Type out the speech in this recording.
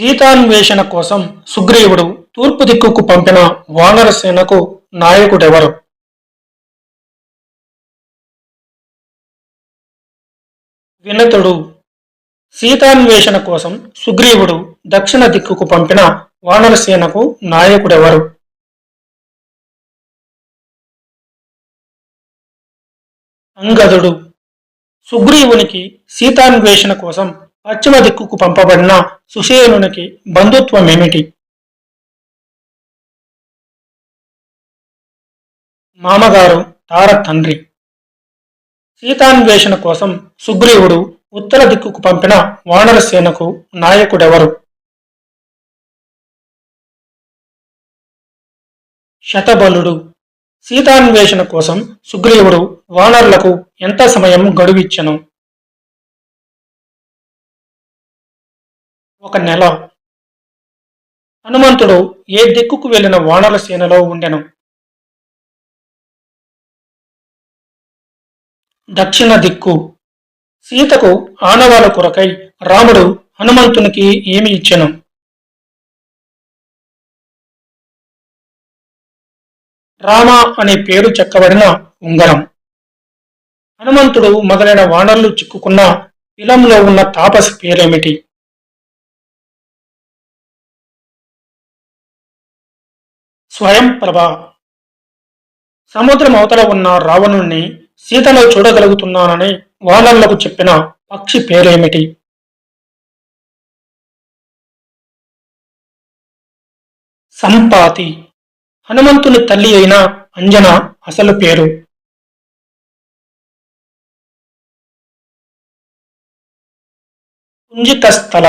సీతాన్వేషణ కోసం సుగ్రీవుడు తూర్పు దిక్కుకు పంపిన వానర సేనకు నాయకుడెవరు? వినతుడు. సీతాన్వేషణ కోసం సుగ్రీవుడు దక్షిణ దిక్కుకు పంపిన వానర సేనకు నాయకుడెవరు? అంగదుడు. సుగ్రీవునికి సీతాన్వేషణ కోసం పశ్చిమ దిక్కుకు పంపబడిన సుషేనునికి బంధుత్వం ఏమిటి మామగారు తార తండ్రి. సీతాన్వేషణ కోసం సుగ్రీవుడు ఉత్తర దిక్కుకు పంపిన వానర సేనకు నాయకుడెవరు? శతబలుడు. సీతాన్వేషణ కోసం సుగ్రీవుడు వానరులకు ఎంత సమయం గడువిచ్చను? ఒక నెల. హనుమంతుడు ఏ దిక్కుకు వెళ్ళిన వానల సేనలో ఉండెను. దక్షిణ దిక్కు. సీతకు ఆనవాల కొరకై రాముడు హనుమంతునికి ఏమి ఇచ్చెను? రామ అనే పేరు చెక్కబడిన ఉంగరం. హనుమంతుడు మొదలైన వానర్లు చిక్కుకున్న పిలంలో ఉన్న తాపసి పేరేమిటి? స్వయం ప్రభ. సముద్రం అవతల ఉన్న రావణుణ్ణి సీతలో చూడగలుగుతున్నానని వానరులకు చెప్పిన పక్షి పేరేమిటి? సంపాతి. హనుమంతుని తల్లి అయిన అంజన అసలు పేరు. కుంజితస్థల